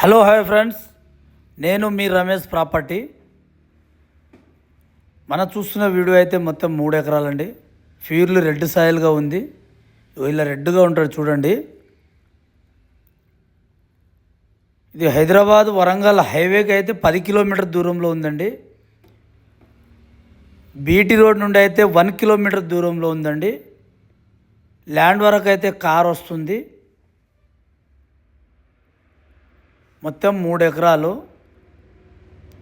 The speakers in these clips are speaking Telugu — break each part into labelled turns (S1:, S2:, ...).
S1: Hello hi friends. నేను మీ రమేష్ ప్రాపర్టీ. మనం చూస్తున్న వీడియో అయితే మొత్తం మూడు ఎకరాలండి. ఫ్యూర్లు రెడ్ సాయిల్గా ఉంది. ఇలా రెడ్గా ఉంటాడు చూడండి. ఇది హైదరాబాద్ వరంగల్ హైవేకి అయితే పది కిలోమీటర్ దూరంలో ఉందండి. బీటీ రోడ్ నుండి అయితే వన్ కిలోమీటర్ దూరంలో ఉందండి. ల్యాండ్ వరకు అయితే కార్ వస్తుంది. మొత్తం మూడు ఎకరాలు.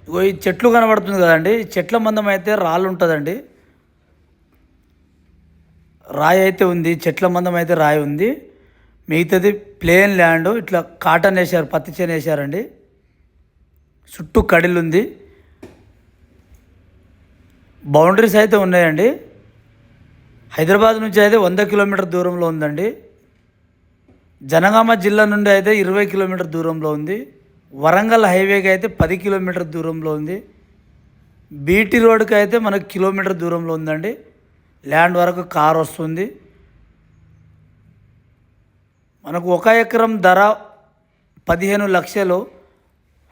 S1: ఇగో ఈ చెట్లు కనబడుతుంది కదండి. చెట్ల మందం అయితే రాళ్ళు ఉంటుందండి. రాయి అయితే ఉంది. చెట్ల మందం అయితే రాయి ఉంది. మిగతాది ప్లేన్ ల్యాండ్ ఇట్లా కాటన్ వేశారు పత్తి చేను వేశారండి. చుట్టూ కడిలు ఉంది. బౌండరీస్ అయితే ఉన్నాయండి. హైదరాబాద్ నుంచి అయితే వంద కిలోమీటర్ దూరంలో ఉందండి. జనగామ జిల్లా నుండి అయితే ఇరవై కిలోమీటర్ దూరంలో ఉంది. వరంగల్ హైవేకి అయితే పది కిలోమీటర్ దూరంలో ఉంది. బీటీ రోడ్కి అయితే మనకు కిలోమీటర్ దూరంలో ఉందండి. ల్యాండ్ వరకు కార్ వస్తుంది. మనకు ఒక ఎకరం ధర పదిహేను లక్షలు.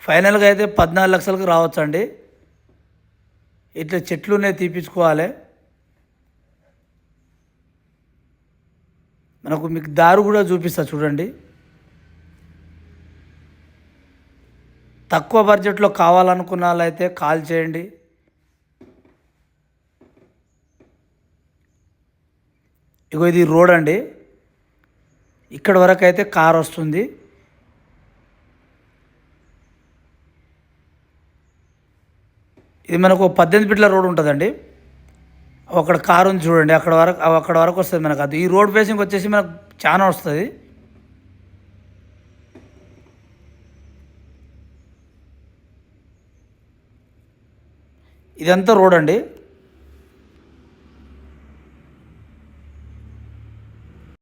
S1: ఫైనల్గా అయితే పద్నాలుగు లక్షలకు రావచ్చండి. ఇట్లా చెట్లునే తీపించుకోవాలి మనకు మీకు దారు కూడా చూపిస్తా చూడండి. తక్కువ బడ్జెట్లో కావాలనుకున్న వాళ్ళైతే కాల్ చేయండి. ఇగో ఇది రోడ్ అండి. ఇక్కడ వరకు అయితే కార్ వస్తుంది. ఇది మనకు పద్దెనిమిది ఫీట్ల రోడ్ ఉంటుందండి. అక్కడ కారు ఉంది చూడండి. అక్కడ వరకు అక్కడ వరకు వస్తుంది మనకు. అది ఈ రోడ్ ఫేసింగ్ వచ్చేసి మనకు చాలా వస్తుంది. ఇదంతా రోడ్ అండి.